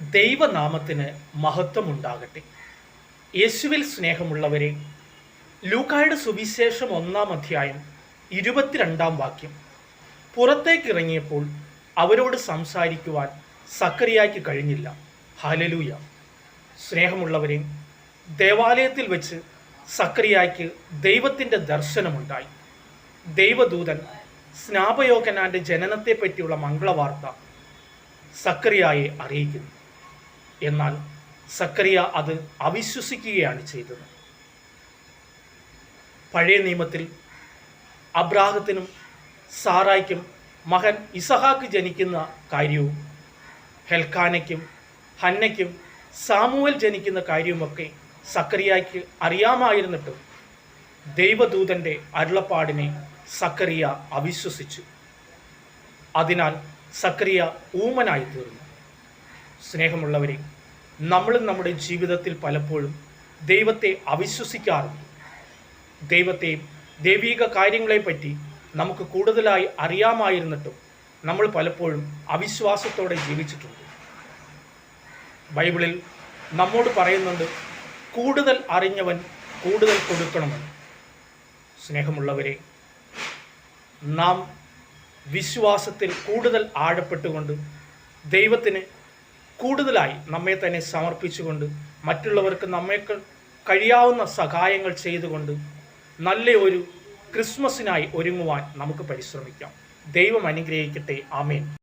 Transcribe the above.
ദൈവനാമത്തിന് മഹത്വമുണ്ടാകട്ടെ. യേശുവിൽ സ്നേഹമുള്ളവരെ ലൂക്കായുടെ സുവിശേഷം ഒന്നാം അധ്യായം ഇരുപത്തിരണ്ടാം വാക്യം. പുറത്തേക്കിറങ്ങിയപ്പോൾ അവരോട് സംസാരിക്കുവാൻ സക്കറിയായ്ക്ക് കഴിഞ്ഞില്ല. ഹലലൂയ സ്നേഹമുള്ളവരെ ദേവാലയത്തിൽ വെച്ച് സക്കറിയായ്ക്ക് ദൈവത്തിന്റെ ദർശനമുണ്ടായി. ദൈവദൂതൻ സ്നാപയോഗനാന്റെ ജനനത്തെപ്പറ്റിയുള്ള മംഗളവാർത്ത സക്കറിയായെ അറിയിക്കുന്നു. എന്നാൽ സക്കറിയ അത് അവിശ്വസിക്കുകയാണ് ചെയ്തത്. പഴയ നിയമത്തിൽ അബ്രാഹത്തിനും സാറായ്ക്കും മകൻ ഇസഹാക്ക് ജനിക്കുന്ന കാര്യവും ഹെൽഖാനയ്ക്കും ഹന്നയ്ക്കും സാമുവൽ ജനിക്കുന്ന കാര്യവുമൊക്കെ സക്കറിയായ്ക്ക് അറിയാമായിരുന്നിട്ടും ദൈവദൂതന്റെ അരുളപ്പാടിനെ സക്കറിയ അവിശ്വസിച്ചു. അതിനാൽ സക്കറിയ ഊമനായി തീർന്നു സ്നേഹമുള്ളവരെ നമ്മളും നമ്മുടെ ജീവിതത്തിൽ പലപ്പോഴും ദൈവത്തെ അവിശ്വസിക്കാറുണ്ട്. ദൈവത്തെ ദൈവീക കാര്യങ്ങളെപ്പറ്റി നമുക്ക് കൂടുതലായി അറിയാമായിരുന്നിട്ടും നമ്മൾ പലപ്പോഴും അവിശ്വാസത്തോടെ ജീവിച്ചിട്ടുണ്ട്. ബൈബിളിൽ നമ്മോട് പറയുന്നുണ്ട് കൂടുതൽ അറിഞ്ഞവൻ കൂടുതൽ കൊടുക്കണമെന്ന് സ്നേഹമുള്ളവരെ നാം വിശ്വാസത്തിൽ കൂടുതൽ ആഴപ്പെട്ടുകൊണ്ട് ദൈവത്തിന് കൂടുതലായി നമ്മെ തന്നെ സമർപ്പിച്ചുകൊണ്ട് മറ്റുള്ളവർക്ക് നമ്മെ കഴിയാവുന്ന സഹായങ്ങൾ ചെയ്തുകൊണ്ട് നല്ല ഒരു ക്രിസ്മസിനായി ഒരുങ്ങുവാൻ നമുക്ക് പരിശ്രമിക്കാം. ദൈവം അനുഗ്രഹിക്കട്ടെ. ആമേൻ.